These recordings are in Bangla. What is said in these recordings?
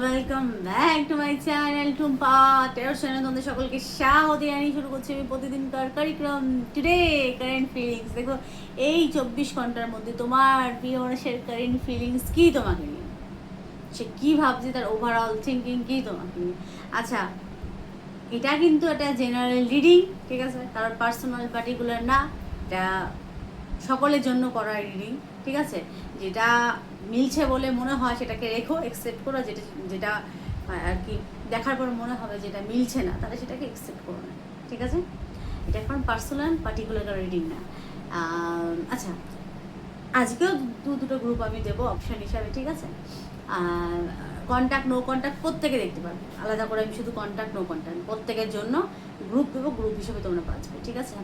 Welcome back to my channel Tumpa tarot channel তোমাদের সকলকে স্বাগত জানিয়ে শুরু করছি আমি প্রতিদিনকার কারিক্রম টুডে কারেন্ট ফিলিংস দেখো, এই চব্বিশ ঘণ্টার মধ্যে তোমার প্রিয় মানুষের কারেন্ট ফিলিংস কি তোমাকে নিয়ে? সে কী ভাবছে, তার ওভারঅল থিঙ্কিং কী তোমাকে নিয়ে? আচ্ছা এটা কিন্তু একটা জেনারেল রিডিং ঠিক আছে? কারোর পার্সোনাল পার্টিকুলার না, এটা সকলের জন্য করা রিডিং ঠিক আছে? যেটা মিলছে বলে মনে হয়, সেটাকে রেখো একসেপ্ট করো, যেটা যেটা আর কি দেখার পর মনে হবে যেটা মিলছে না, তাহলে সেটাকে একসেপ্ট করো না, ঠিক আছে? এটা এখন পার্সোনাল পার্টিকুলার রিডিং না। আচ্ছা আজকেও দু, দুটো গ্রুপ আমি দেবো অপশন হিসাবে, ঠিক আছে? কন্ট্যাক্ট নো কন্ট্যাক্ট প্রত্যেকে দেখতে পারবে। আলাদা করে আমি শুধু কন্ট্যাক্ট নো কন্ট্যাক্ট প্রত্যেকের জন্য গ্রুপ দেবো গ্রুপ হিসেবে তোমরা বাঁচবে, ঠিক আছে?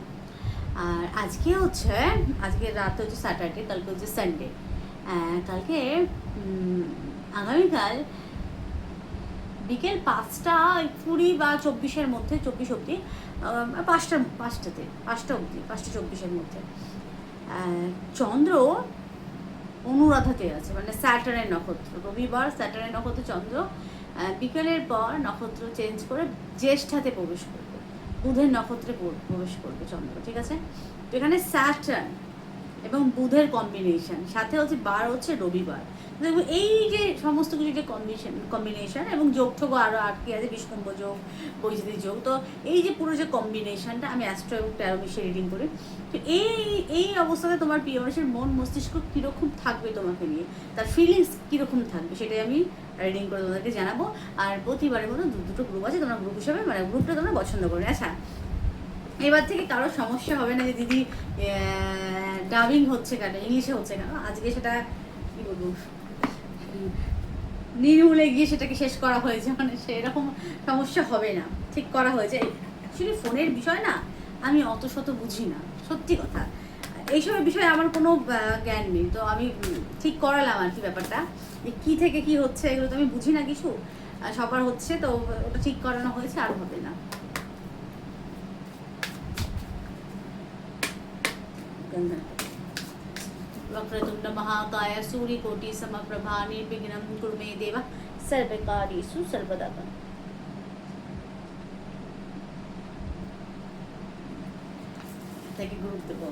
আর আজকে হচ্ছে, আজকে রাত হচ্ছে স্যাটারডে কালকে হচ্ছে সানডে কালকে আগামীকাল বিকেল পাঁচটা, কুড়ি বা চব্বিশের মধ্যে, চব্বিশ অবধি পাঁচটা, পাঁচটাতে, পাঁচটা অবধি, পাঁচটা চব্বিশের মধ্যে। চন্দ্র অনুরাধাতে আছে মানে স্যাটার্নের নক্ষত্র। রবিবার স্যাটারের নক্ষত্র চন্দ্র বিকেলের পর নক্ষত্র চেঞ্জ করে জ্যেষ্ঠাতে প্রবেশ করবে। বুধের নক্ষত্রে প্রবেশ করবে চন্দ্র, ঠিক আছে? তো এখানে স্যাটার্ন এবং বুধের কম্বিনেশন সাথে হচ্ছে বার হচ্ছে রবিবার। দেখব এই যে সমস্ত কিছু যে কম্বিনেশন কম্বিনেশন এবং যোগ ঠোগ আরও আটকে আছে বিষ্ণুম্ব যোগ বৈদ্যুতিক যোগ, তো এই যে পুরো যে কম্বিনেশনটা আমি অ্যাস্ট্রো এবং ট্যারো মিশিয়ে রিডিং করি। তো এই এই অবস্থাতে তোমার প্রিয় মানুষের মন, মস্তিষ্ক কীরকম থাকবে তোমাকে নিয়ে? তার ফিলিংস কীরকম থাকবে, সেটাই আমি রিডিং করে তোমাদেরকে জানাব। আর প্রতিবারের মতো দুটো গ্রুপ আছে, তোমরা গ্রুপ হিসাবে মানে গ্রুপটা তোমরা পছন্দ করবে। আচ্ছা এবার থেকে কারও সমস্যা হবে না যে দিদি ডাবিং হচ্ছে কেন? ইংলিশে হচ্ছে কেন? আজকে সেটা কি বলব? নির্মূলে গিয়ে সেটাকে শেষ করা হয়েছে মানে সেরকম সমস্যা হবে না। ঠিক করা হয়েছে। অ্যাকচুয়ালি ফোনের বিষয় না, আমি অত শত বুঝি না। সত্যি কথা। এইসবের বিষয়ে আমার কোনো জ্ঞান নেই। তো আমি ঠিক করালাম আর কি ব্যাপারটা। যে কী থেকে কি হচ্ছে, এগুলো তো আমি বুঝি না কিছু। সবার হচ্ছে, তো ওটা ঠিক করানো হয়েছে, আর হবে না। वक्रतुण्ड महाकाय सूर्यकोटि समप्रभा निर्विघ्नं कुरु मे देव सर्वकार्येषु सर्वदा তাকে গুরুত্ব দেবো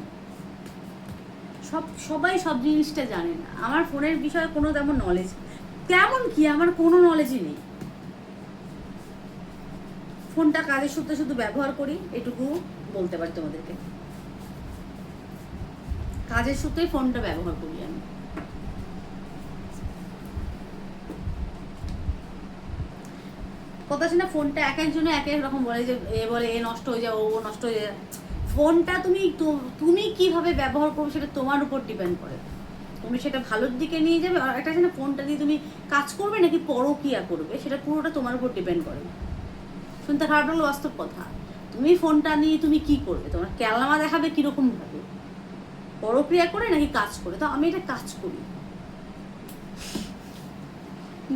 সব সবাই সব জিনিসটা জানে না আমার ফোনের বিষয়ে কোনো তেমন নলেজ তেমন কি আমার কোনো নলেজই নেই ফোনটা কাজের সূত্রে শুধু ব্যবহার করি এটুকু বলতে পারি তোমাদেরকে কাজের সূত্রেই ফোনটা ব্যবহার করি আমি। কথা না, ফোনটা এক একজনে এক এক রকম বলে, যে এ বলে, এ নষ্ট হয়ে যায়, ও নষ্ট হয়ে যায়। ফোনটা তুমি তুমি কীভাবে ব্যবহার করবে সেটা তোমার উপর ডিপেন্ড করে। তুমি সেটা ভালোর দিকে নিয়ে যাবে, আর একটা আছে না, ফোনটা দিয়ে তুমি কাজ করবে নাকি পরকিয়া করবে, সেটা পুরোটা তোমার উপর ডিপেন্ড করে। শুনতে খারাপ লাগল, বাস্তব কথা। তুমি ফোনটা নিয়ে তুমি কি করবে? তোমার ক্যালামা দেখাবে কীরকম ভাবে? পরক্রিয়া করে নাকি কাজ করে? তো আমি এটা কাজ করি।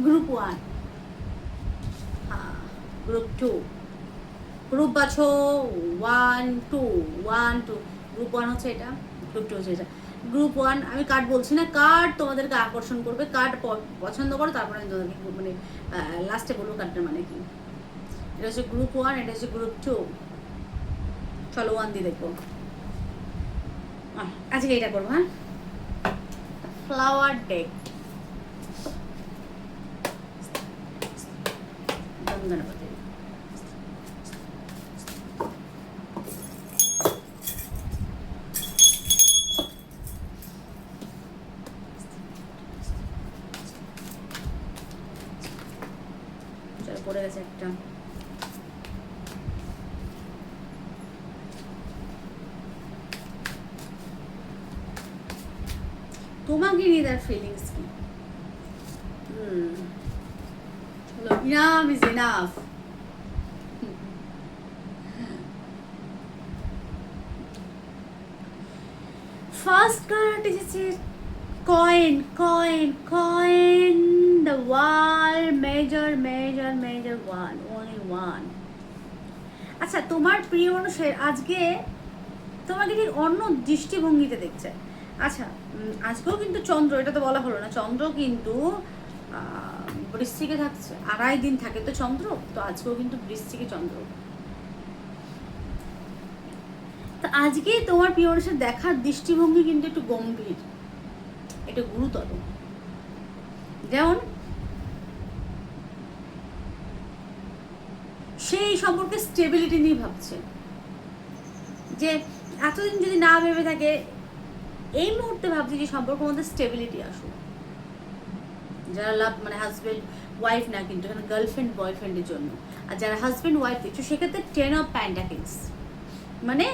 Group one group two group বাছো one two one two group one হচ্ছে এটা গ্রুপ টু হচ্ছে এটা। গ্রুপ ওয়ান আমি কার্ড বলছি না কার্ড তোমাদেরকে আকর্ষণ করবে কার্ড পছন্দ করো, তারপরে আমি তোমাদেরকে মানে লাস্টে বলব কার্ডটা মানে কি? এটা হচ্ছে গ্রুপ ওয়ান এটা হচ্ছে গ্রুপ টু চলো ওয়ান দিয়ে দেখব। আজকে এটা করব হ্যাঁ? ফ্লাওয়ার ডেক গণপতি চলো পড়ে গেছে একটা তোমাকে নিয়ে তার ফিলিংস কি হুম চলো enough is enough first card এসেছে coin coin coin the wall major major major one only one আচ্ছা তোমার প্রিয় মানুষের আজকে তোমাকে ঠিক অন্য দৃষ্টিভঙ্গিতে দেখছে। আচ্ছা আজকেও কিন্তু চন্দ্র, এটা তো বলা হলো না, চন্দ্র কিন্তু বৃশ্চিকে থাকছে। আড়াই দিন থাকে তো চন্দ্র? তো আজকেও কিন্তু বৃশ্চিকে চন্দ্র। তো আজকে তোমার মানুষের দেখার দৃষ্টিভঙ্গি কিন্তু একটু গম্ভীর। একটু গুরুতর। যেমন সেই সম্পর্কে স্টেবিলিটি নিয়ে ভাবছে। যে এতদিন যদি না ভেবে থাকে, এই মুহূর্তে ভাবছি যে সম্পর্কের মধ্যে স্টেবিলিটি আসুক। যারা লাভ মানে হাজব্যান্ড ওয়াইফ না, কিন্তু এখানে গার্লফ্রেন্ড বয়ফ্রেন্ডের জন্য। আর যারা হাজব্যান্ড ওয়াইফ দেখছ সেক্ষেত্রে টেন অফ প্যান্টাকিংস মানে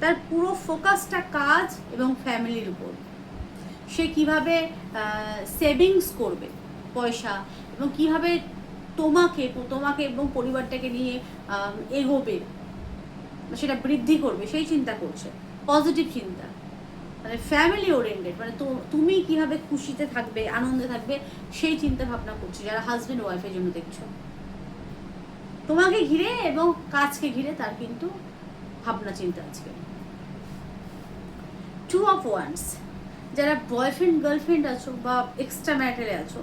তার পুরো ফোকাসটা কাজ এবং ফ্যামিলির উপর। সে কীভাবে সেভিংস করবে পয়সা এবং কীভাবে তোমাকে তোমাকে এবং পরিবারটাকে নিয়ে এগোবে, সেটা বৃদ্ধি করবে, সেই চিন্তা করছে। পজিটিভ চিন্তা। মানে ফ্যামিলি ওরিয়েন্টেড মানে তুমি কীভাবে খুশিতে থাকবে, আনন্দে থাকবে, সেই চিন্তা ভাবনা করছ, যারা হাজবেন্ড ওয়াইফের জন্য দেখছ। তোমাকে ঘিরে এবং কাজকে ঘিরে তার কিন্তু ভাবনা চিন্তা আজকে। টু অফ ওয়ান্স যারা বয়ফ্রেন্ড গার্লফ্রেন্ড আছো বা এক্সট্রা ম্যাটারে আছো,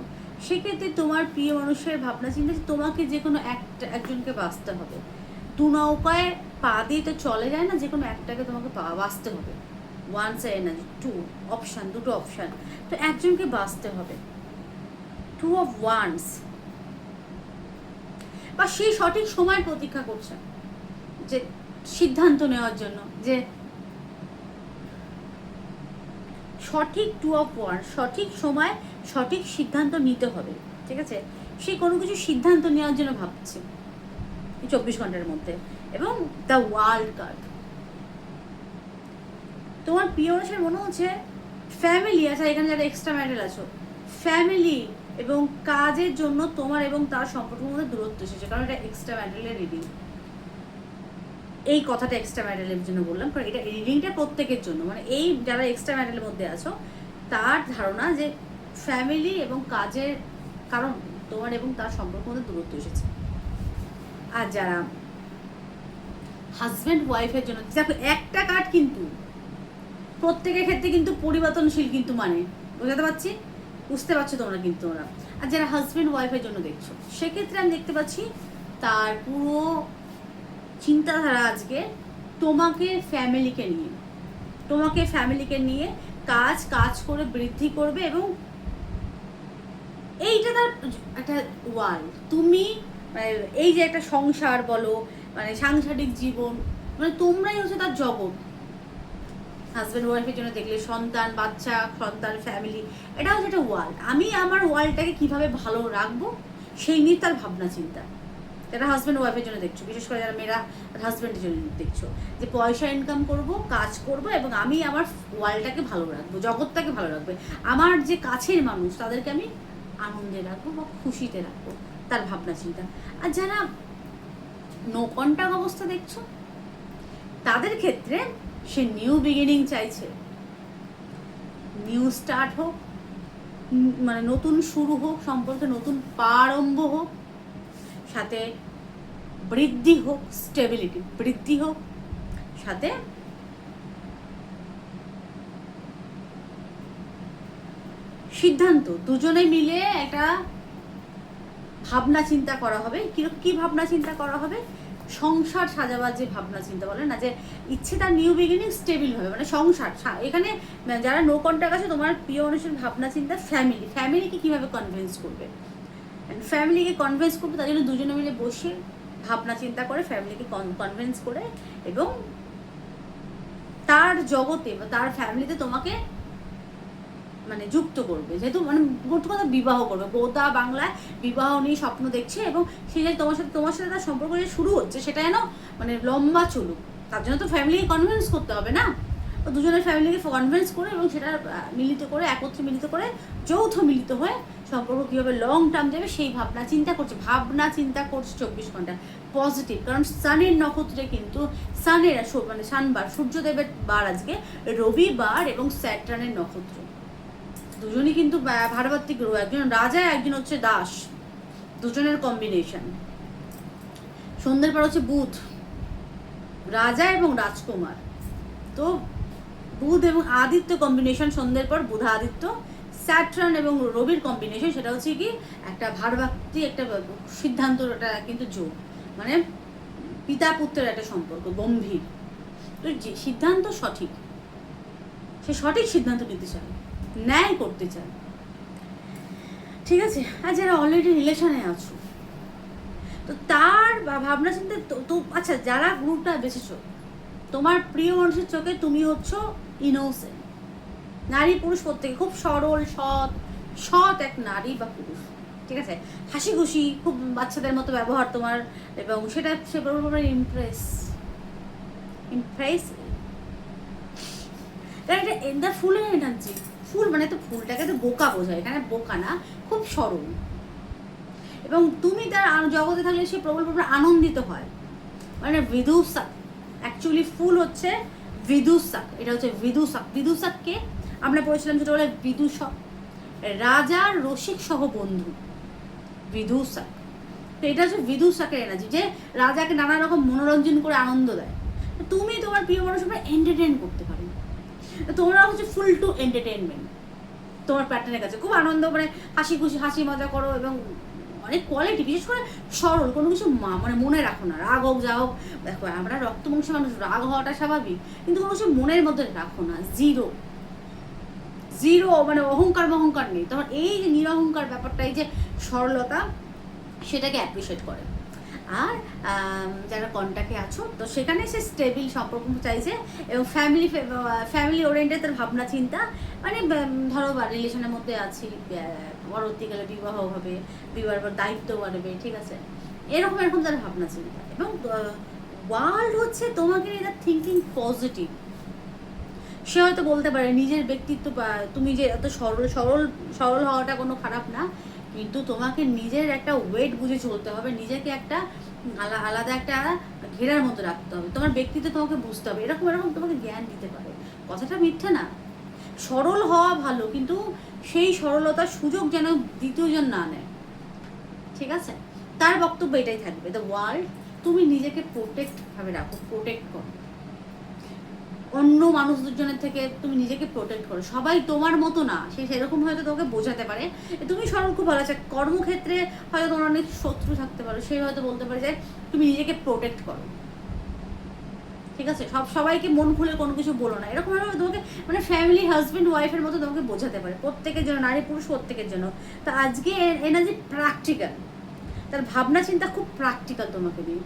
সেক্ষেত্রে তোমার প্রিয় মানুষের ভাবনা চিন্তা তোমাকে যে কোনো একটা, একজনকে বাঁচতে হবে। দু নৌকায় পা দিয়ে তো চলে যায় না যে কোনো একটাকে তোমাকে বাঁচতে হবে। ওয়ান সাইড না টু অপশান দুটো অপশান তো একজনকে বাঁচতে হবে। টু অফ ওয়ান্স বা সেই সঠিক সময় প্রতীক্ষা করছে। যে সিদ্ধান্ত নেওয়ার জন্য, যে সঠিক টু অফ ওয়ান সঠিক সময়, সঠিক সিদ্ধান্ত নিতে হবে। ঠিক আছে? সে কোনো কিছু সিদ্ধান্ত নেওয়ার জন্য ভাবছে। এই চব্বিশ ঘণ্টার মধ্যে। এবং দ্য ওয়ার্ল্ড কার্ড তোমার প্রিয় মানুষের মনে হচ্ছে ফ্যামিলি আচ্ছা এখানে যারা এক্সট্রা ম্যাটেল আছো ফ্যামিলি এবং কাজের জন্য তোমার এবং তার সম্পর্কের মধ্যে দূরত্ব এসেছে, কারণ এটা এক্সট্রা ম্যাটেরিয়াল রিডিং এই কথাটা এক্সট্রা ম্যাটেরিয়ালের জন্য বললাম, কারণ এটা রিডিংটা প্রত্যেকের জন্য মানে এই যারা এক্সট্রা ম্যাটেরিয়ালের মধ্যে আছো, তার ধারণা যে ফ্যামিলি এবং কাজের কারণ তোমার এবং তার সম্পর্কের মধ্যে দূরত্ব এসেছে। আর যারা হাজব্যান্ড ওয়াইফের জন্য, দেখো, একটা কার্ড কিন্তু প্রত্যেকের ক্ষেত্রে কিন্তু পরিবর্তনশীল কিন্তু মানে। বোঝাতে পারছি? বুঝতে পারছ তোমরা কিন্তু তোমরা আর যারা হাজব্যান্ড ওয়াইফের জন্য দেখছ, সেক্ষেত্রে আমি দেখতে পাচ্ছি তার পুরো চিন্তাধারা আজকে তোমাকে ফ্যামিলিকে নিয়ে। তোমাকে ফ্যামিলিকে নিয়ে কাজ কাজ করে বৃদ্ধি করবে এবং এইটা তার একটা ওয়াল তুমি মানে এই যে একটা সংসার বলো মানে সাংসারিক জীবন মানে তোমরাই হচ্ছে তার জগৎ। হাজব্যান্ড ওয়াইফের জন্য দেখলে সন্তান, বাচ্চা, সন্তান ফ্যামিলি এটা হচ্ছে একটা ওয়াল আমি আমার ওয়ালটাকে কীভাবে ভালো রাখব, সেই নিয়ে তার ভাবনা, চিন্তা। যারা হাজব্যান্ড ওয়াইফের জন্য দেখছ, বিশেষ করে যারা মেয়েরা হাজব্যান্ডের জন্য দেখছ, যে পয়সা ইনকাম করব, কাজ করব এবং আমি আমার ওয়ালটাকে ভালো রাখব, জগৎটাকে ভালো রাখবে। আমার যে কাছের মানুষ, তাদেরকে আমি আনন্দে রাখব বা খুশিতে রাখব, তার ভাবনা, চিন্তা। আর যারা নো কন্টাক্ট অবস্থা দেখছ, তাদের ক্ষেত্রে সে নিউ বিগিনিং চাইছে। নিউ স্টার্ট হোক মানে নতুন শুরু হোক, সম্পর্কে নতুন প্রারম্ভ হোক, সাথে বৃদ্ধি হোক স্টেবিলিটি বৃদ্ধি হোক, সাথে সিদ্ধান্ত, দুজনে মিলে একটা ভাবনা চিন্তা করা হবে। কি ভাবনা চিন্তা করা হবে? সংসার সাজাবার যে ভাবনা, চিন্তা বলে না যে ইচ্ছে তার নিউ বিগিনিং স্টেবিল হবে মানে সংসার সা- এখানে যারা নো কন্ট্যাক্ট আছে, তোমার প্রিয় মানুষের ভাবনা, চিন্তা ফ্যামিলি ফ্যামিলিকে কীভাবে কনভিন্স করবে? ফ্যামিলিকে কনভিন্স করবে, তার জন্য দুজনে মিলে বসে ভাবনা, চিন্তা করে ফ্যামিলিকে কনভিন্স করে এবং তার জগতে বা তার ফ্যামিলিতে তোমাকে মানে যুক্ত করবে। যেহেতু মানে মোট কথা বিবাহ করবে। গোদা বাংলায় বিবাহ নিয়ে স্বপ্ন দেখছে এবং সে যে তোমার সাথে তোমার সাথে তার সম্পর্ক যে শুরু হচ্ছে, সেটা যেন মানে লম্বা চলুক। তার জন্য তো ফ্যামিলিকে কনভিন্স করতে হবে না? তো দুজনের ফ্যামিলিকে কনভিন্স করে এবং সেটা মিলিত করে, একত্রে মিলিত করে, যৌথ মিলিত হয়ে সম্পর্ক কীভাবে লং টার্ম যাবে সেই ভাবনা চিন্তা করছে। ভাবনা চিন্তা করছে চব্বিশ ঘণ্টা। পজিটিভ কারণ সানের নক্ষত্রে কিন্তু সানের মানে সানবার, সূর্যদেবের বার আজকে। রবিবার এবং স্যাটার্নের নক্ষত্র। দুজনই কিন্তু ভারবাত্তিক গ্রহ একজন রাজা, একজন হচ্ছে দাস। দুজনের কম্বিনেশন সন্ধ্যের পর হচ্ছে বুধ। রাজা এবং রাজকুমার। তো বুধ এবং আদিত্য কম্বিনেশন সন্ধ্যের পর বুধ, আদিত্য। স্যাট্রন এবং রবির কম্বিনেশন সেটা হচ্ছে কি, একটা ভারবাক্তি একটা সিদ্ধান্ত একটা কিন্তু যোগ। মানে পিতা পুত্রের একটা সম্পর্ক, গম্ভীর। তো সিদ্ধান্ত সঠিক, সে সঠিক সিদ্ধান্ত নিতে চায়। ন্যায় করতে চায়। ঠিক আছে? আর যারা অলরেডি রিলেশনে আছো, তো তার ভাবনা চিন্তা তো- আচ্ছা যারা গ্রুপটা বেছেছো, তোমার প্রিয় মানুষের চোখে তুমি হচ্ছ ইনোসেন্ট নারী পুরুষ প্রত্যেকে, খুব সরল, সৎ সৎ এক নারী বা পুরুষ। ঠিক আছে? হাসি খুশি খুব বাচ্চাদের মতো ব্যবহার তোমার, এবং সেটা সে ইমপ্রেস ইমপ্রেস কারণ এটা এটা ফুলের এনার্জি। ফুল মানে তো ফুলটাকে তো বোকা বোঝায়, এখানে বোকা না, খুব সরল। এবং তুমি তার জগতে থাকলে সে প্রবল প্রবল আনন্দিত হয়। মানে বিদুসাক অ্যাকচুয়ালি ফুল হচ্ছে বিদুসাক, এটা হচ্ছে বিদুসাক। বিদুসাককে আমরা পড়েছিলাম ছোটবেলায় বিদুষক। রাজার রসিক সহ বন্ধু, বিদুসাক। তো এটা হচ্ছে বিদুসাকের এনার্জি যে রাজাকে নানা রকম মনোরঞ্জন করে আনন্দ দেয়। তুমি তোমার প্রিয় মানুষ এন্টারটেন করতে পারো। তোমরা হচ্ছে ফুল টু এন্টারটেনমেন্ট তোমার প্যাটার্নের কাছে খুব আনন্দ মানে হাসি খুশি, হাসি মজা করো এবং অনেক কোয়ালিটি বিশেষ করে সরল কোনো কিছু মানে মনে রাখো না, রাগ হোক, যা হোক, দেখো আমরা রক্তবংশী মানুষ, রাগ হওয়াটা স্বাভাবিক, কিন্তু কোনো কিছু মনের মধ্যে রাখো না জিরো জিরো মানে অহংকার অহংকার নেই তোমার এই যে নিরহংকার ব্যাপারটা, এই যে সরলতা, সেটাকে অ্যাপ্রিসিয়েট করে। আর যারা কন্টাক্টে আছো, তো সেখানে সে স্টেবিল সম্পর্ক চাইছে এবং ফ্যামিলি ফ্যামিলি ওরিয়েন্টেড তার ভাবনা, চিন্তা মানে ধরো, বা রিলেশনের মধ্যে আছি পরবর্তীকালে বিবাহ হবে, বিবাহের পর দায়িত্ব বাড়বে, ঠিক আছে? এরকম এরকম তার ভাবনা, চিন্তা। এবং ওয়ার্ল্ড হচ্ছে তোমাকে তার থিঙ্কিং পজিটিভ সে হয়তো বলতে পারে, নিজের ব্যক্তিত্ব তুমি যে এত সরল সরল সরল হওয়াটা কোনো খারাপ না। কিন্তু তোমাকে নিজের একটা ওয়েট বুঝে চলতে হবে, নিজেকে একটা আলা- আলাদা একটা ঘেরার মতো রাখতে হবে। তোমার ব্যক্তিত্ব তোমাকে বুঝতে হবে। এরকম এরকম তোমাকে জ্ঞান দিতে পারে। কথাটা মিথ্যে না। সরল হওয়া ভালো, কিন্তু সেই সরলতার সুযোগ যেন দ্বিতীয়জন না নেয়। ঠিক আছে? তার বক্তব্য এটাই থাকবে। দ্য ওয়ার্ল্ড তুমি নিজেকে প্রোটেক্ট ভাবে রাখো প্রোটেক্ট করো। অন্য মানুষজনের থেকে তুমি নিজেকে প্রোটেক্ট করো। সবাই তোমার মতো না, সে সেরকম হয়তো তোমাকে বোঝাতে পারে। তুমি সরল খুব ভালো আছে, কর্মক্ষেত্রে হয়তো তোমার অনেক শত্রু থাকতে পারো, সে হয়তো বলতে পারে যে তুমি নিজেকে প্রোটেক্ট করো। ঠিক আছে? সব সবাইকে মন খুলে কোনো কিছু বলো না। এরকম ভাবে তোমাকে মানে ফ্যামিলি হাজব্যান্ড ওয়াইফের মতো তোমাকে বোঝাতে পারে। প্রত্যেকের জন্য, নারী, পুরুষ, প্রত্যেকের জন্য। তো আজকে এনার্জি প্র্যাকটিক্যাল তার ভাবনা চিন্তা খুব প্র্যাকটিক্যাল তোমাকে নিয়ে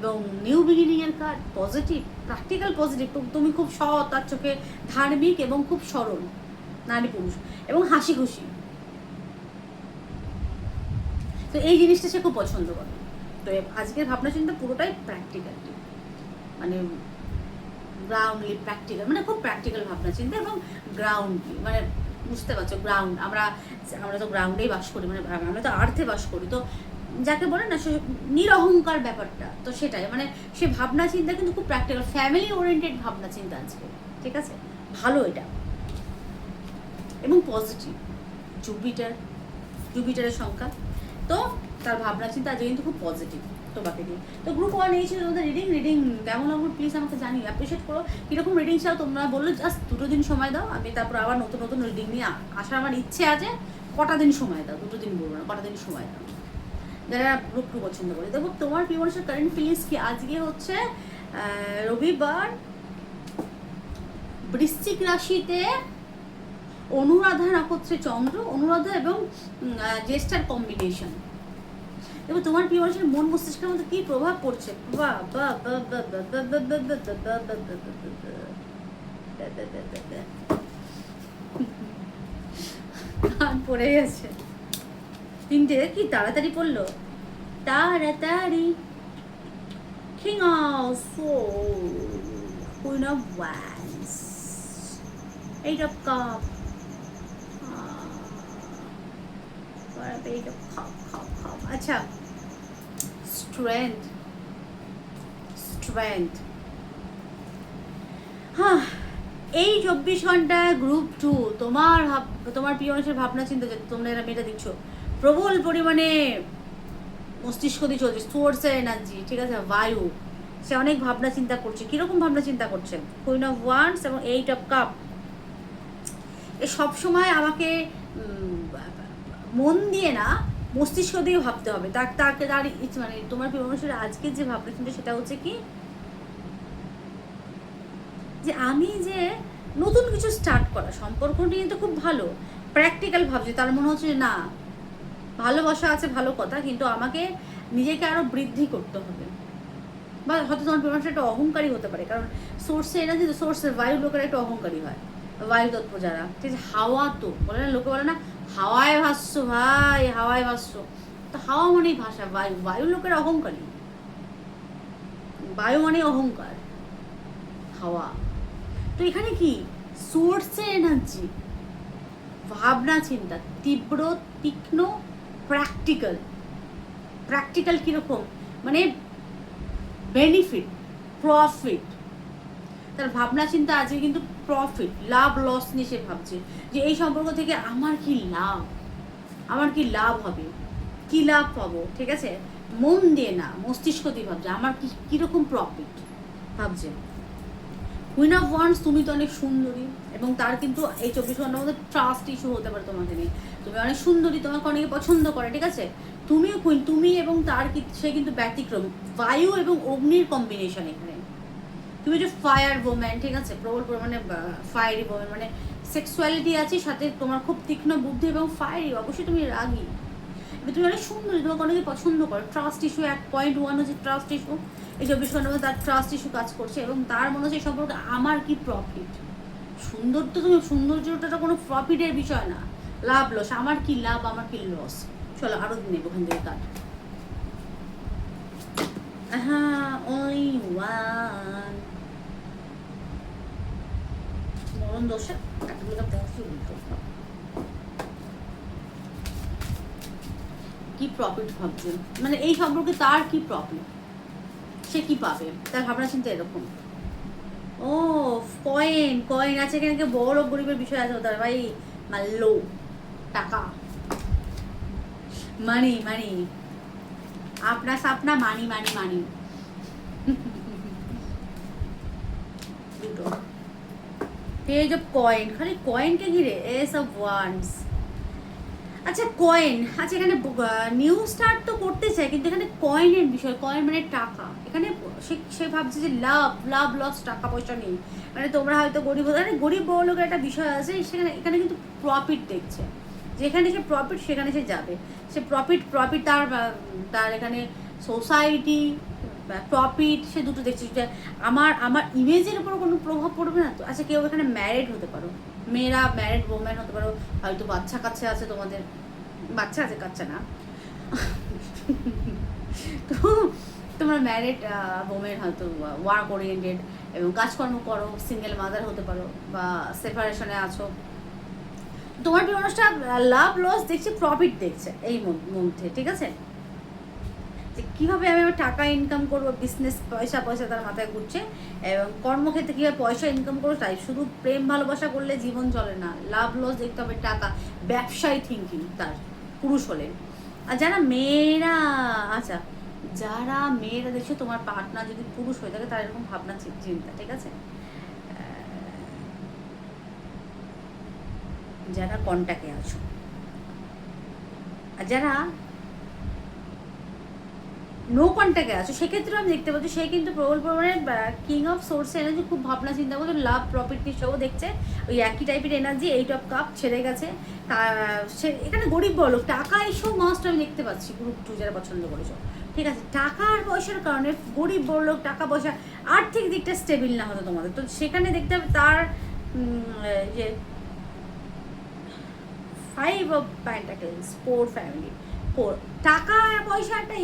এবং নিউ বিগিনিং এর কার্ড পজিটিভ প্র্যাকটিক্যাল পজিটিভ তুমি খুব সৎ, তার চোখে ধার্মিক এবং খুব সরল নারী পুরুষ এবং হাসি খুশি। তো এই জিনিসটা সে খুব পছন্দ করে। তো আজকের ভাবনা চিন্তা পুরোটাই প্র্যাকটিক্যাল মানে গ্রাউন্ডলি প্র্যাকটিক্যাল মানে খুব প্র্যাকটিক্যাল ভাবনা চিন্তা এবং গ্রাউন্ডলি মানে বুঝতে পারছ গ্রাউন্ড আমরা আমরা তো গ্রাউন্ডেই বাস করি মানে আমরা তো আর্থে বাস করি, তো যাকে বলে না, সে নিরহংকার ব্যাপারটা, তো সেটাই। মানে সে ভাবনা চিন্তা কিন্তু খুব প্র্যাকটিক্যাল ফ্যামিলি ওরিয়েন্টেড ভাবনা চিন্তা আজকে, ঠিক আছে? ভালো এটা। এবং পজিটিভ জুপিটার জুপিটারের সংখ্যা। তো তার ভাবনা চিন্তা আজকে কিন্তু খুব পজিটিভ তোমাকে দিয়ে তো গ্রুপ ওয়ান এই ছিল তোমাদের রিডিং রিডিং কেমন লাগল প্লিজ আমাকে জানিও অ্যাপ্রিসিয়েট করো। কীরকম রিডিং চাও তোমরা বলল জাস্ট দুটো দিন সময় দাও, আমি তারপর আবার নতুন নতুন রিডিং নিয়ে আসার আমার ইচ্ছে আছে, কটা দিন সময় দাও, দুটো দিন বলব না, কটা দিন সময় দাও। যারা গ্রুপ পছন্দ করে দেখো তোমার মানুষের কারেন্ট ফিলিংস কি আজকে হচ্ছে রবিবার বৃশ্চিক রাশিতে অনুরাধা নক্ষত্রে চন্দ্র অনুরাধা এবং জ্যেষ্ঠার কম্বিনেশন এবার তোমার মানুষের মন মস্তিষ্কের মধ্যে কি প্রভাব পড়ছে বাহ, বাহ, বাহ, বাহ, বাহ, বাহ, বাহ। বাহ, বাহ, বাহ, বাহ, বাহ। কান পড়ে গেছে তিনটে কি তাড়াতাড়ি পড়ল? তাড়াতাড়ি। King of Four Queen of eight Eight of Cup ah, Eight of Cup Cup আচ্ছা স্ট্রেন্থ strength. হ্যাঁ এই চব্বিশ ঘন্টায় গ্রুপ টু তোমার ভাব, তোমার প্রিয় মানুষের ভাবনা চিন্তা যে তোমরা এরা মেয়েটা দিচ্ছ প্রবল পরিমাণে মস্তিষ্ক দিয়ে চলছে সোর্সের এনার্জি ঠিক আছে, বায়ু। সে অনেক ভাবনা চিন্তা করছে। কীরকম ভাবনা চিন্তা করছে কুইন অফ ওয়ান্স এবং এইট অফ কাপ এ সবসময় আমাকে মন দিয়ে না, মস্তিষ্ক দিয়ে ভাবতে হবে। তার তাকে তার মানে তোমার প্রিয় মানুষের আজকে যে ভাবনা চিন্তা, সেটা হচ্ছে কি? যে আমি যে নতুন কিছু স্টার্ট করা, সম্পর্ক নিয়ে তো খুব ভালো। প্র্যাকটিক্যাল ভাবছি, তার মনে হচ্ছে যে না ভালোবাসা আছে, ভালো কথা, কিন্তু আমাকে নিজেকে আরও বৃদ্ধি করতে হবে। বা হয়তো তোমার প্রেমাটা একটা অহংকারী হতে পারে, কারণ সোর্সে এনার্জি তো সোর্সের বায়ু লোকেরা একটু অহংকারী হয়। বায়ু তত্ত্ব যারা, ঠিক আছে, হাওয়া তো, বলে না, লোকে বলে না, হাওয়ায় ভাসছ ভাই, হাওয়ায় ভাসছ। তো হাওয়া মানেই ভাষা, বায়ু বায়ু লোকের অহংকারী। বায়ু মানে অহংকার, হাওয়া। তো এখানে কি? সোর্সের এনার্জি ভাবনা, চিন্তা, তীব্র, তীক্ষ্ণ প্র্যাকটিক্যাল প্র্যাকটিক্যাল কীরকম? মানে বেনিফিট প্রফিট তার ভাবনা চিন্তা আজকে কিন্তু প্রফিট লাভ লস নিয়ে সে ভাবছে। যে এই সম্পর্ক থেকে আমার কি লাভ? আমার কি লাভ হবে? কি লাভ পাবো? ঠিক আছে? মন দিয়ে না, মস্তিষ্ক দিয়ে ভাবছে, আমার কি কীরকম প্রফিট ভাবছে। কুইন অফ ওয়ান্স তুমি তো অনেক সুন্দরী, এবং তার কিন্তু এই চব্বিশ ঘণ্টার মধ্যে ট্রাস্ট ইস্যু হতে পারে তোমাকে নিয়ে। তুমি অনেক সুন্দরী, তোমাকে অনেকে পছন্দ করে, ঠিক আছে? তুমিও কুইন তুমি এবং তার সে কিন্তু ব্যতিক্রম। বায়ু এবং অগ্নির কম্বিনেশন এখানে। তুমি যে ফায়ার ওম্যান ঠিক আছে? প্রবল মানে ফায়ারি ওম্যান মানে সেক্সুয়ালিটি আছে, সাথে তোমার খুব তীক্ষ্ণ বুদ্ধি এবং ফায়ারি অবশ্যই তুমি রাগী। তুমি অনেক সুন্দরী, তোমাকে অনেকে পছন্দ করে। ট্রাস্ট ইস্যু এক পয়েন্ট ওয়ান হচ্ছে ট্রাস্ট ইস্যু এই চব্বিশ ঘণ্টার মধ্যে তার ট্রাস্ট ইস্যু কাজ করছে এবং তার মনে হচ্ছে সম্পর্কে আমার কি প্রফিট সুন্দর তো তুমি সৌন্দর্যটা কোনো প্রফিটের বিষয় না। লাভ লস আমার কি লাভ, আমার কি লস চলো আরও নেব ওখান থেকে কাট হ্যাঁ only ওয়ান মরণ দোষে কাঠগুলো দেখছি উল্টো। কি প্রফিট ভাবছে মানে এই সম্পর্কে তার কি প্রফিট সে কি পাবে? তার ভাবনা চিন্তা এরকম। ও কয়েন কয়েন আছে এখানে বড় গরিবের বিষয় আছে তার ভাই। মাল্লো টাকা। মানি মানি আপনা সাপনা মানি মানি মানি দুটো। পেজ অফ কয়েন খালি কয়েনকে ঘিরে এস অফ ওয়ান্স আচ্ছা কয়েন আচ্ছা এখানে নিউ স্টার্ট তো করতে চাই কিন্তু এখানে কয়েনের বিষয় কয়েন মানে টাকা। এখানে সে সে ভাবছে যে লাভ লাভ লস টাকা পয়সা নেই। মানে তোমরা হয়তো গরিব মানে গরিব বড় লোকের একটা বিষয় আছে, সেখানে, এখানে কিন্তু প্রফিট দেখছে। যেখানে সে প্রফিট সেখানে সে যাবে। সে প্রফিট প্রফিট তার তার এখানে সোসাইটি প্রফিট সে দুটো দেখছে। আমার আমার ইমেজের উপর কোনো প্রভাব পড়বে না তো? আচ্ছা কেউ এখানে ম্যারিড হতে পারো। মেয়েরা ম্যারিড ওম্যান হতে পারো হয়তো বাচ্চা কাচ্চা আছে তোমাদের। বাচ্চা আছে, কাচ্চা না। তো তোমরা ম্যারিড ওমেন হয়তো ওয়ার্ক ওরিয়েন্টেড এবং কাজকর্ম করো সিঙ্গেল মাদার হতে পারো, বা সেপারেশনে আছো। তোমার মানুষটা লাভ লস দেখছে প্রফিট দেখছে, এই মধ্যে, ঠিক আছে? যে কীভাবে আমি আমার টাকা ইনকাম করব বিজনেস পয়সা পয়সা তার মাথায় ঘুরছে, এবং কর্মক্ষেত্রে কীভাবে পয়সা ইনকাম করব তাই শুধু প্রেম ভালোবাসা করলে জীবন চলে না লাভ লস দেখতে হবে টাকা, ব্যবসায়ী থিঙ্কিং তার, পুরুষ হলে। আর যারা মেয়েরা আচ্ছা যারা মেয়েরা দেখছ, তোমার পার্টনার যদি পুরুষ হয়ে থাকে, তার এরকম ভাবনা চিন্তা, ঠিক আছে? যারা কন্টাক্টে আছো, আর যারা নো কন্ট্যাক্টে আছো। সেক্ষেত্রে আমি দেখতে পাচ্ছি, সে কিন্তু প্রবল পরিমাণে কিং অফ সোর্স এনার্জি খুব ভাবনা চিন্তা করছে লাভ প্রফিট সেও দেখছে। ওই একই টাইপের এনার্জি এইট অফ কাপ ছেড়ে গেছে। তা- সে, এখানে গরিব বলো টাকা এসেও মাস্ট আমি দেখতে পাচ্ছি গ্রুপ টু যারা পছন্দ করেছ। ঠিক আছে, টাকা আর পয়সার কারণে গরিব বড় লোক, টাকা পয়সা আর্থিক দিকটা স্টেবিল না হতো তোমাদের। তো সেখানে দেখতে হবে তার যে five of pentacles for family টাকা পয়সা একটা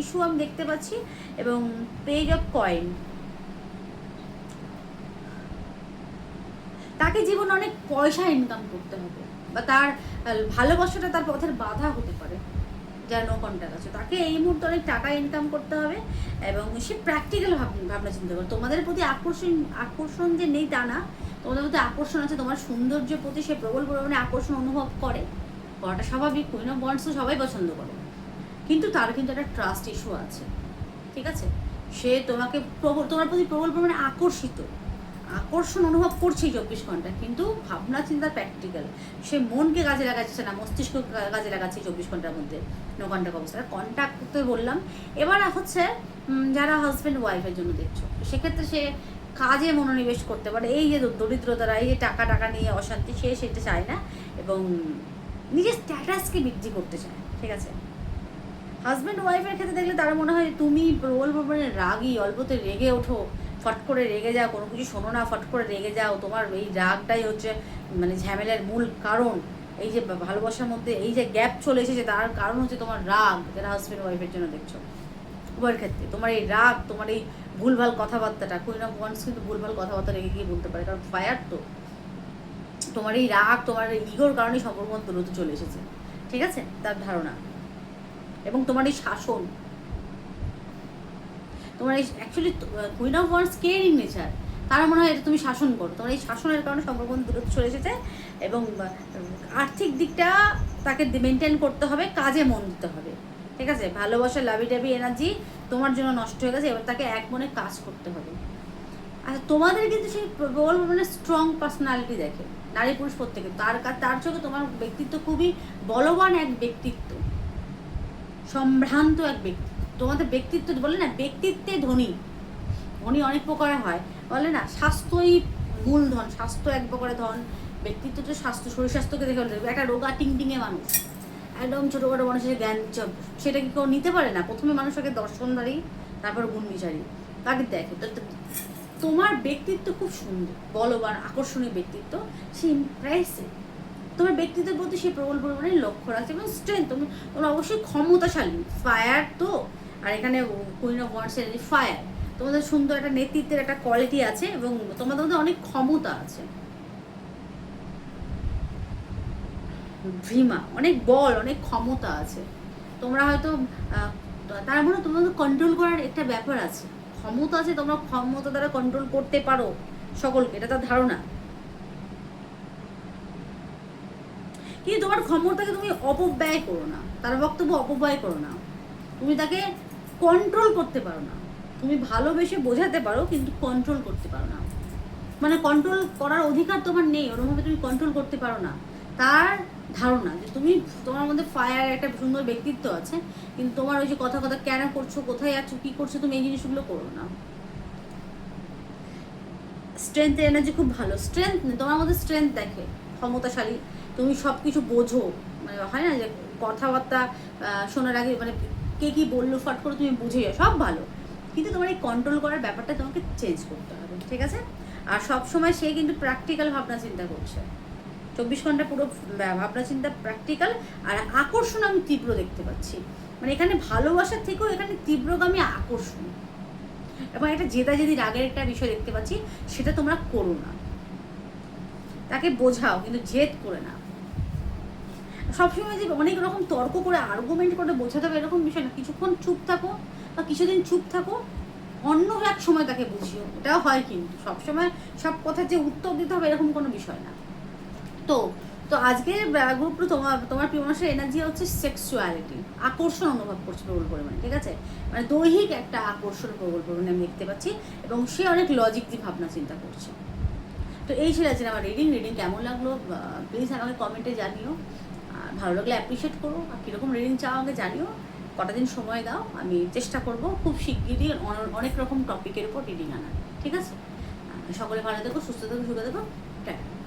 ইস্যু আমি দেখতে পাচ্ছি, এবং পেজ অফ কয়েন তাকে জীবনে অনেক পয়সা ইনকাম করতে হবে, বা তার ভালোবাসাটা তার পথের বাধা হতে পারে, যার নো কন্ট্যাক্ট আছে। তাকে এই মুহূর্তে অনেক টাকা ইনকাম করতে হবে, এবং সে প্র্যাকটিক্যাল ভাবনা চিন্তা করে। তোমাদের প্রতি আকর্ষণ আকর্ষণ যে নেই তা না, তোমাদের প্রতি আকর্ষণ আছে, তোমার সৌন্দর্যের প্রতি সে প্রবল পরিমাণে আকর্ষণ অনুভব করে। করাটা স্বাভাবিক কুইন অফ বন্ডস তো সবাই পছন্দ করে। কিন্তু তার কিন্তু একটা ট্রাস্ট ইস্যু আছে, ঠিক আছে? সে তোমাকে প্রবল, তোমার প্রতি প্রবল পরিমাণে আকর্ষিত। আকর্ষণ অনুভব করছেই চব্বিশ ঘণ্টা কিন্তু ভাবনা চিন্তা প্র্যাকটিক্যাল সে মনকে কাজে লাগাচ্ছে না মস্তিষ্ক কাজে লাগাচ্ছে চব্বিশ ঘণ্টার মধ্যে। ন ঘণ্টা অবস্থা কন্ট্যাক্ট করতে বললাম, এবার হচ্ছে যারা হাজব্যান্ড ওয়াইফের জন্য দেখছ, সেক্ষেত্রে সে কাজে মনোনিবেশ করতে পারে। এই যে দরিদ্রতারা, এই যে টাকা টাকা নিয়ে অশান্তি, সে সেটা চায় না। এবং নিজের স্ট্যাটাসকে বৃদ্ধি করতে চায়, ঠিক আছে? হাজব্যান্ড ওয়াইফের ক্ষেত্রে দেখলে তারা মনে হয় তুমি প্রবল পরিমাণে রাগই অল্পতে রেগে ওঠো, ফট করে রেগে যাও, কোনো কিছু শোনো না, ফট করে রেগে যাও, তোমার এই রাগটাই হচ্ছে মানে ঝামেলার মূল কারণ। এই যে ভালোবাসার মধ্যে এই যে গ্যাপ চলে এসেছে, তার কারণ হচ্ছে তোমার রাগ, যারা হাজব্যান্ড ওয়াইফের জন্য দেখছ। উভয়ের ক্ষেত্রে তোমার এই রাগ, তোমার এই ভুলভাল কথাবার্তাটা কুইন অফ ওয়ান্স কিন্তু ভুলভাল কথাবার্তা রেগে গিয়ে বলতে পারে, কারণ ফায়ার তো। তোমার এই রাগ, তোমার ইগোর কারণে সম্পর্ক দূরত্ব চলে এসেছে। ঠিক আছে? তার ধারণা। এবং তোমার এই শাসন। তোমার এই অ্যাকচুয়ালি কুইন অফ ওয়ার্স কেয়ারিং নেচার তারা মনে হয় এটা তুমি শাসন করো। তোমার এই শাসনের কারণে সম্পর্ক দূরত্ব চলে এসেছে এবং আর্থিক দিকটা তাকে মেনটেন করতে হবে, কাজে মন দিতে হবে। ঠিক আছে? ভালোবাসা লাভি টাভি এনার্জি তোমার জন্য নষ্ট হয়ে গেছে, এবার তাকে এক মনে কাজ করতে হবে। আচ্ছা তোমাদের কিন্তু সেই প্রবল মানে স্ট্রং পার্সোনালিটি দেখে। নারী পুরুষ প্রত্যেকে। তার তার চোখে তোমার ব্যক্তিত্ব খুবই বলবান এক ব্যক্তিত্ব। সম্ভ্রান্ত এক ব্যক্তি, তোমাদের ব্যক্তিত্ব বলে না, ব্যক্তিত্বে ধনী। ধনী অনেক প্রকারে হয়, বলে না? স্বাস্থ্যই মূল ধন স্বাস্থ্য এক প্রকারের ধন, ব্যক্তিত্ব তো স্বাস্থ্য, শরীর স্বাস্থ্যকে দেখে বলতে একটা রোগা টিংটিঙে মানুষ। একদম ছোটোখাটো মানুষের জ্ঞান সেটা কি কেউ নিতে পারে না? প্রথমে মানুষকে দর্শনধারী, তারপর গুণ বিচারী। তাকে দেখে তোমার ব্যক্তিত্ব খুব সুন্দর। বলবান আকর্ষণীয় ব্যক্তিত্ব সে ইমপ্রেসিভ তোমার ব্যক্তিত্বের প্রতি সে প্রবল পরিমাণে লক্ষ্য রাখছে এবং স্ট্রেংথ তুমি তোমরা অবশ্যই ক্ষমতাশালী ফায়ার তো, আর এখানে queen of wands energy fire তোমাদের সুন্দর একটা নেতৃত্বের একটা কোয়ালিটি আছে এবং তোমাদের মধ্যে অনেক ক্ষমতা আছে। ভীমা, অনেক বল, অনেক ক্ষমতা আছে। তোমরা হয়তো তার মানে তোমাদের কন্ট্রোল করার একটা ব্যাপার আছে। ক্ষমতা আছে, তোমরা ক্ষমতা দ্বারা কন্ট্রোল করতে পারো সকলকে, এটা তার ধারণা। কিন্তু তোমার ক্ষমতাকে তুমি অপব্যয় করো না, তার বক্তব্য অপব্যয় করো না। তুমি তাকে কন্ট্রোল করতে পারো না। তুমি ভালোবেসে বোঝাতে পারো, কিন্তু কন্ট্রোল করতে পারো না। মানে কন্ট্রোল করার অধিকার তোমার নেই, ওরমভাবে তুমি কন্ট্রোল করতে পারো না। তার ধারণা যে তুমি, তোমার মধ্যে ফায়ার একটা সুন্দর ব্যক্তিত্ব আছে, কিন্তু তোমার ওই যে কথা কথা কেন করছ, কোথায় আছো, কি করছ, তুমি এই জিনিসগুলো করো না। স্ট্রেংথ এনার্জি খুব ভালো। স্ট্রেংথ তোমার মধ্যে স্ট্রেংথ দেখে, ক্ষমতাশালী। তুমি সব কিছু বোঝো। মানে হয় না যে কথাবার্তা শোনার আগে মানে কে কি বলল, ফট করে তুমি বুঝে যাও, সব ভালো। কিন্তু তোমার এই কন্ট্রোল করার ব্যাপারটা তোমাকে চেঞ্জ করতে হবে, ঠিক আছে? আর সব সময় সে কিন্তু প্র্যাকটিক্যাল ভাবনা চিন্তা করছে। চব্বিশ ঘণ্টা পুরো ভাবনা চিন্তা প্র্যাকটিক্যাল আর আকর্ষণ আমি তীব্র দেখতে পাচ্ছি। মানে এখানে ভালোবাসার থেকেও এখানে তীব্রগামী আকর্ষণ। এবং একটা জেদা রাগের একটা বিষয় দেখতে পাচ্ছি, সেটা তোমরা করো না। তাকে বোঝাও, কিন্তু জেদ করে না। সবসময় যে অনেক রকম তর্ক করে আর্গুমেন্ট করে বোঝাতে হবে, এরকম বিষয় না। কিছুক্ষণ চুপ থাকো বা কিছুদিন চুপ থাকো, অন্য এক সময় তাকে বুঝিও। এটাও হয় কিন্তু। সবসময় সব কথার যে উত্তর দিতে হবে, এরকম কোনো বিষয় না। তো তো আজকে গ্রুপটা তোমার তোমার প্রিয় মানুষের এনার্জি হচ্ছে সেক্সুয়ালিটি আকর্ষণ অনুভব করছে প্রবল পরিমাণে, ঠিক আছে? মানে দৈহিক একটা আকর্ষণ প্রবল পরিমাণে আমি দেখতে পাচ্ছি এবং সে অনেক লজিক দিয়ে ভাবনা চিন্তা করছে। তো এই ছিল আমার রিডিং রিডিং কেমন লাগল? প্লিজ আমাকে কমেন্টে জানিও। ভালো লাগলে অ্যাপ্রিসিয়েট করো। আর কীরকম রিডিং চাও আমাকে জানিও। কটা দিন সময় দাও, আমি চেষ্টা করব খুব শিগগিরই অন- অনেক রকম টপিকের উপর রিডিং আনার, ঠিক আছে? সকলে ভালো থেকো, সুস্থ থেকো, সুখে থেকো। টাটা।